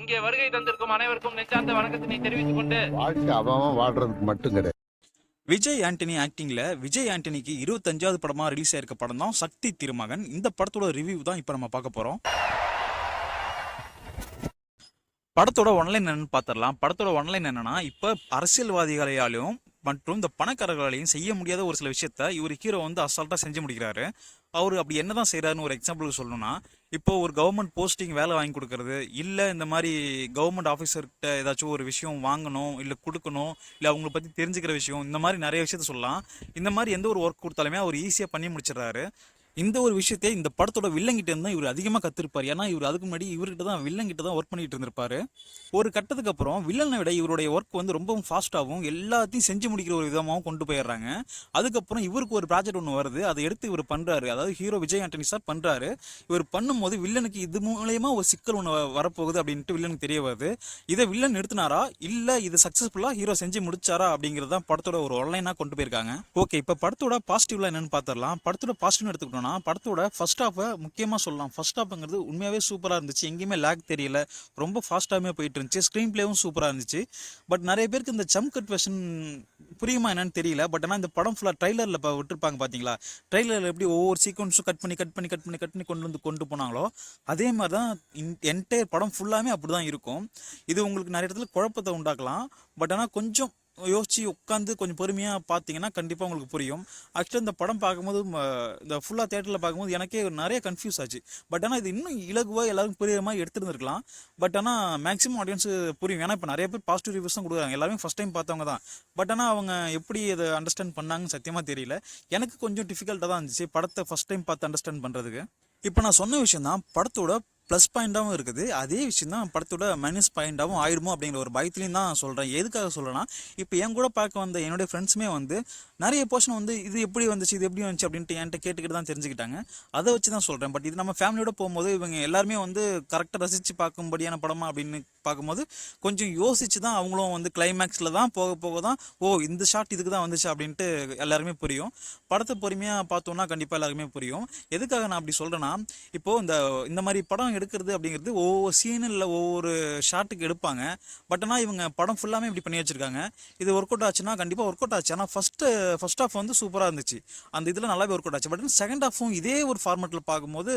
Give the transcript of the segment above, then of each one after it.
இங்கே வருகை தந்திருக்கும் அனைவருக்கும் நெஞ்சார்ந்த வணக்கத்தினை தெரிவித்துக் கொண்டு வாழ்க்கை அவன் வாழ்றதுக்கு மட்டும் கிடையாது. விஜய் ஆண்டனி ஆக்டிங்ல விஜய் ஆண்டனிக்கு இருபத்தஞ்சாவது படமா ரிலீஸ் ஆயிருக்க படம் தான் சக்தி திருமகன். இந்த படத்தோட ரிவ்யூ தான் இப்போ நம்ம பார்க்க போறோம். படத்தோட ஒன்லைன் என்னன்னு பார்த்துடலாம். படத்தோட ஒன்லைன் என்னன்னா இப்போ அரசியல்வாதிகளாலையும் மற்றும் இந்த பணக்காரர்களாலையும் செய்ய முடியாத ஒரு சில விஷயத்த இவர் ஹீரோ வந்து அசால்ட்டாக செஞ்சு முடிக்கிறாரு. அவர் அப்படி என்ன தான் செய்கிறாருன்னு ஒரு எக்ஸாம்பிளுக்கு சொல்லணும்னா இப்போ ஒரு கவர்மெண்ட் போஸ்டிங் வேலை வாங்கி கொடுக்கறது இல்லை இந்த மாதிரி கவர்மெண்ட் ஆஃபீஸர்கிட்ட ஏதாச்சும் ஒரு விஷயம் வாங்கணும் இல்லை கொடுக்கணும் இல்லை அவங்கள பற்றி தெரிஞ்சுக்கிற விஷயம் இந்த மாதிரி நிறைய விஷயத்த சொல்லலாம். இந்த மாதிரி எந்த ஒரு ஒர்க் கொடுத்தாலுமே அவர் ஈஸியாக பண்ணி முடிச்சிடுறாரு. இந்த ஒரு விஷயத்தை இந்த படத்தோட வில்லங்கிட்ட இருந்து தான் இவர் அதிகமாக கத்திருப்பார். ஏன்னா இவர் அதுக்கு முன்னாடி இவர்கிட்ட தான் வில்லங்கிட்ட தான் ஒர்க் பண்ணிட்டு இருந்திருப்பாரு. ஒரு கட்டத்துக்கு அப்புறம் வில்லனை விட இவருடைய ஒர்க் வந்து ரொம்பவும் ஃபாஸ்ட்டாகவும் எல்லாத்தையும் செஞ்சு முடிக்கிற ஒரு விதமாகவும் கொண்டு போயிடுறாங்க. அதுக்கப்புறம் இவருக்கு ஒரு ப்ராஜெக்ட் ஒன்று வருது. அதை எடுத்து இவர் பண்ணுறாரு அதாவது ஹீரோ விஜய் ஆண்டனி சார் பண்ணுறாரு இவர் பண்ணும்போது வில்லனுக்கு இது மூலயமா ஒரு சிக்கல் ஒன்று வரப்போகுது அப்படின்ட்டு வில்லனுக்கு தெரிய வருது. இதை வில்லன் நிறுத்தினாரா? இல்லை இது சக்ஸஸ்ஃபுல்லாக ஹீரோ செஞ்சு முடிச்சாரா? அப்படிங்கிறது தான் படத்தோட ஒரு ஒன்லைனாக கொண்டு போயிருக்காங்க. ஓகே இப்போ படத்தோட பாசிட்டிவ்லாம் என்னென்னு பார்த்துடலாம் படத்தோட பாசிட்டிவ் எடுத்துக்கிட்டோம்னா படத்தோட ஃபர்ஸ்ட் ஹாஃபை முக்கியமாக சொல்லலாம். ஃபர்ஸ்ட் ஹாஃப்ங்கிறது உண்மையாகவே சூப்பராக இருந்துச்சு. எங்கேயுமே லேக் தெரியல. ரொம்ப ஃபாஸ்ட்டாகவே போயிட்டு இருந்துச்சு. ஸ்க்ரீன் பிளேவும் சூப்பராக இருந்துச்சு. பட் நிறைய பேருக்கு இந்த ஜம்ப் கட் வெஷன் புரியுமா என்னன்னு தெரியல. பட் ஆனால் இந்த படம் ஃபுல்லாக ட்ரைலரில் இப்போ விட்டுருப்பாங்க பார்த்தீங்களா ட்ரைலரில் எப்படி ஒவ்வொரு சீக்வன்ஸும் கட் பண்ணி கட் பண்ணி கட் பண்ணி கட் பண்ணி கொண்டு வந்து கொண்டு போனாங்களோ அதே மாதிரி தான் என்டையர் படம் ஃபுல்லாமே அப்படி தான் இருக்கும். இது உங்களுக்கு நிறைய இடத்துல குழப்பத்தை உண்டாக்கலாம். பட் ஆனால் கொஞ்சம் யோசிச்சு உட்காந்து கொஞ்சம் பொறுமையாக பார்த்தீங்கன்னா கண்டிப்பாக உங்களுக்கு புரியும். ஆக்சுவலாக இந்த படம் பார்க்கும்போது இந்த ஃபுல்லாக தேட்டரில் பார்க்கும்போது எனக்கே நிறைய கன்ஃபியூஸ் ஆச்சு. பட் ஆனால் இது இன்னும் இலகுவாக எல்லாருக்கும் புரியுற மாதிரி எடுத்துருந்துருக்கலாம். பட் ஆனால் மேக்ஸிமம் ஆடியன்ஸு புரியும். ஏன்னா இப்போ நிறைய பேர் பாசிட்டிவ் ரிவ்யூஸ் தான் கொடுக்குறாங்க. எல்லாருமே ஃபஸ்ட் டைம் பார்த்தவங்க தான். பட் ஆனால் அவங்க எப்படி இதை அண்டர்ஸ்டாண்ட் பண்ணாங்கன்னு சத்தியமாக தெரியல. எனக்கு கொஞ்சம் டிஃபிகல்ட்டாக தான் இருந்துச்சு படத்தை ஃபஸ்ட் டைம் பார்த்து அண்டர்ஸ்டாண்ட் பண்ணுறதுக்கு இப்போ நான் சொன்ன விஷயம் தான் படத்தோட ப்ளஸ் பாயிண்ட்டாகவும் இருக்குது. அதே விஷயம் தான் படத்தோட மைனஸ் பாயிண்ட்டாகவும் ஆயிடுமோ அப்படிங்கிற ஒரு பயத்துலையும் தான் சொல்கிறேன் எதுக்காக சொல்கிறேன்னா இப்போ என் கூட பார்க்க வந்த என்னுடைய ஃப்ரெண்ட்ஸுமே வந்து நிறைய போர்ஷன் வந்து இது எப்படி வந்துச்சு இது எப்படி வந்துச்சு அப்படின்ட்டு என்கிட்ட கேட்டுக்கிட்டு தான் தெரிஞ்சுக்கிட்டாங்க. அதை வச்சு தான் சொல்கிறேன் பட் இது நம்ம ஃபேமிலியோட போகும்போது இவங்க எல்லாருமே வந்து கரெக்டாக ரசித்து பார்க்கும்படியான படமா அப்படின்னு பார்க்கும்போது கொஞ்சம் யோசிச்சு தான் அவங்களும் வந்து கிளைமேக்ஸில் தான் போக போக தான் ஓ இந்த ஷாட் இதுக்கு தான் வந்துச்சு அப்படின்ட்டு எல்லாருமே புரியும். படத்தை பொறுமையாக பார்த்தோன்னா கண்டிப்பாக எல்லாருக்குமே புரியும். எதுக்காக நான் அப்படி சொல்கிறேன்னா இப்போது இந்த இந்த மாதிரி படம் எடுக்கிறது அப்படிங்கிறது ஒவ்வொரு சீனு இல்லை ஒவ்வொரு ஷார்ட்டுக்கு எடுப்பாங்க. பட் ஆனால் இவங்க படம் ஃபுல்லாமே இப்படி பண்ணி வச்சிருக்காங்க. இது ஒர்க் அவுட் ஆச்சுன்னா கண்டிப்பாக ஒர்க் அவுட் ஆச்சு. ஆனால் ஃபஸ்ட்டு ஃபஸ்ட் ஆஃப் வந்து சூப்பராக இருந்துச்சு. அந்த இதில் நல்லாவே ஒர்க் அவுட் ஆச்சு. பட் செகண்ட் ஆஃபும் இதே ஒரு ஃபார்மெட்டில் பார்க்கும்போது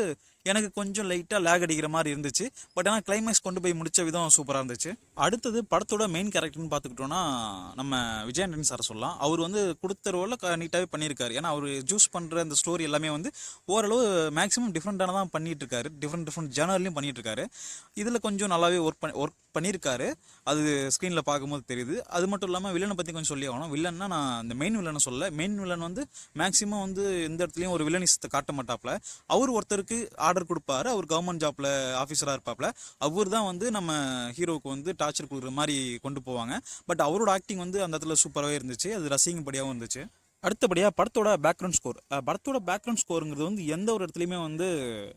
எனக்கு கொஞ்சம் லைட்டாக லேக் அடிக்கிற மாதிரி இருந்துச்சு. பட் ஆனால் கிளைமேக்ஸ் கொண்டு போய் முடிச்ச விதம் சூப்பராக இருந்துச்சு. அடுத்தது படத்தோட மெயின் கேரக்டர்னு பார்த்துக்கிட்டோன்னா நம்ம விஜய் சார் சொல்லலாம். அவர் வந்து கொடுத்த ரோலில் நீட்டாகவே பண்ணியிருக்காரு. ஏன்னா அவர் ஜூஸ் பண்ணுற அந்த ஸ்டோரி எல்லாமே வந்து ஓரளவு மேக்ஸிமம் டிஃப்ரெண்ட்டான தான் பண்ணிட்டு இருக்காரு டிஃப்ரெண்ட் டிஃப்ரெண்ட் ஜேனர்லையும் பண்ணிட்டு இருக்காரு இதில் கொஞ்சம் நல்லாவே ஒர்க் பண்ணி ஒர்க் பண்ணியிருக்காரு. அது ஸ்க்ரீனில் பார்க்கும்போது தெரியுது. அது மட்டும் இல்லாமல் வில்லனை பற்றி கொஞ்சம் சொல்லி ஆகணும். வில்லன்னா நான் இந்த மெயின் வில்லனை சொல்ல மெயின் வில்லன் வந்து மேக்ஸிமம் வந்து எந்த இடத்துலையும் ஒரு வில்லனிசத்தை காட்ட மாட்டாப்ல. அவர் ஒருத்தருக்கு ஆர்டர் கொடுப்பாரு. அவர் கவர்மெண்ட் ஜாப்ல ஆஃபீஸராக இருப்பாப்ல அவர் தான் வந்து நம்ம ஹீரோவுக்கு வந்து டார்ச்சர் கொடுக்குற மாதிரி கொண்டு போவாங்க. பட் அவரோட ஆக்டிங் வந்து அந்த இடத்துல சூப்பராகவே இருந்துச்சு. அது ரசிக்கும்படியாகவும் இருந்துச்சு. அடுத்தபடியாக படத்தோட பேக்ரவுண்ட் ஸ்கோர் படத்தோட பேக்ரவுண்ட் ஸ்கோருங்கிறது வந்து எந்த ஒரு இடத்துலையுமே வந்து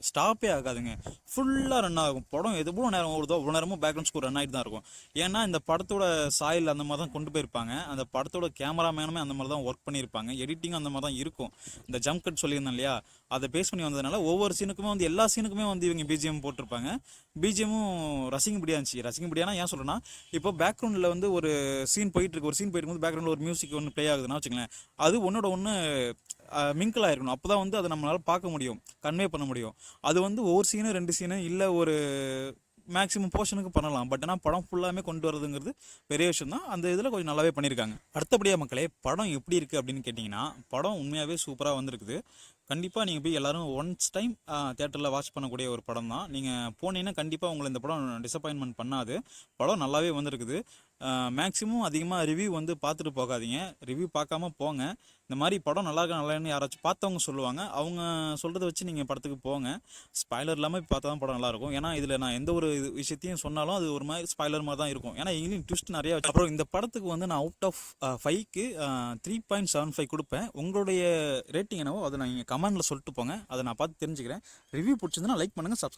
ஸ்டாப்பே ஆகாதுங்க. ஃபுல்லாக ரன் ஆகும். படம் எவ்வளோ நேரம் ஓடுதோ அவ்வளோ நேரமும் பேக்ரவுண்ட் ஸ்கோர் ரன் ஆகிட்டு தான் இருக்கும். ஏன்னா இந்த படத்தோட சாயில் அந்த மாதிரி தான் கொண்டு போயிருப்பாங்க. அந்த படத்தோட கேமராமேனுமே அந்த மாதிரி தான் ஒர்க் பண்ணியிருப்பாங்க. எடிட்டிங் அந்த மாதிரி தான் இருக்கும். இந்த ஜம்ப் கட் சொல்லியிருந்தேன் இல்லையா? அதை பேஸ் பண்ணி வந்ததுனால ஒவ்வொரு சீனுக்குமே வந்து எல்லா சீனுக்குமே வந்து இவங்க பிஜிஎம் போட்டிருப்பாங்க. பிஜிஎம்மும் ரசிக்கும்படியாக இருந்துச்சு ரசிக்கும்படியானா ஏன் சொல்கிறேன்னா இப்போ பேக்ரவுண்டில் வந்து ஒரு சீன் போயிட்டு இருக்கு. ஒரு சீன் போயிட்டு இருக்கும்போது பேக்ரவுண்டில் ஒரு மியூசிக் ஒன்று ப்ளே ஆகுதுன்னா வச்சுக்கலேன் அது ஒன்றோட ஒன்று மிங்கிள் ஆயிருக்கணும். அப்போ தான் வந்து அதை நம்மளால் பார்க்க முடியும். கன்வே பண்ண முடியும். அது வந்து ஒவ்வொரு சீனு ரெண்டு சீனு இல்லை ஒரு மேக்ஸிமம் போர்ஷனுக்கு பண்ணலாம். பட் ஆனால் படம் ஃபுல்லாமே கொண்டு வரதுங்கிறது பெரிய விஷயம் தான். அந்த இதில் கொஞ்சம் நல்லாவே பண்ணியிருக்காங்க. அடுத்தபடியாக மக்களே படம் எப்படி இருக்குது அப்படின்னு கேட்டிங்கன்னா படம் உண்மையாகவே சூப்பராக வந்திருக்குது. கண்டிப்பாக நீங்கள் போய் எல்லாரும் ஒன்ஸ் டைம் தேட்டரில் வாட்ச் பண்ணக்கூடிய ஒரு படம் தான் நீங்கள் போனீங்கன்னா கண்டிப்பாக உங்களை இந்த படம் டிசப்பாயின்மெண்ட் பண்ணாது. படம் நல்லாவே வந்திருக்குது. மேக்ஸிமம் அதிகமாக ரிவ்யூ வந்து பார்த்துட்டு போகாதீங்க. ரிவ்யூ பார்க்காம போங்க. இந்த மாதிரி படம் நல்லா இருக்கா நல்லான்னு யாராச்சும் பார்த்தவங்க சொல்லுவாங்க. அவங்க சொல்கிறத வச்சு நீங்கள் படத்துக்கு போங்க. ஸ்பாய்லர் இல்லாமல் பார்த்தா தான் படம் நல்லாயிருக்கும் ஏன்னா இதில் நான் எந்த ஒரு விஷயத்தையும் சொன்னாலும் அது ஒரு மாதிரி ஸ்பாய்லர் மாதிரி தான் இருக்கும். ஏன்னா இங்கிலீஷ் ட்விஸ்ட் நிறையா வச்சு அப்புறம் இந்த படத்துக்கு வந்து நான் அவுட் ஆஃப் ஃபைவ்க்கு த்ரீ பாயிண்ட் செவன் ஃபைவ் கொடுப்பேன். உங்களுடைய ரேட்டிங் என்னவோ அதை நான் இங்கே கமெண்ட்டில் சொல்லிட்டு போங்க. அதை நான் பார்த்து தெரிஞ்சுக்கிறேன். ரிவ்யூ பிடிச்சிருந்தா லைக் பண்ணுங்கள் சப்ஸ்கிரைப்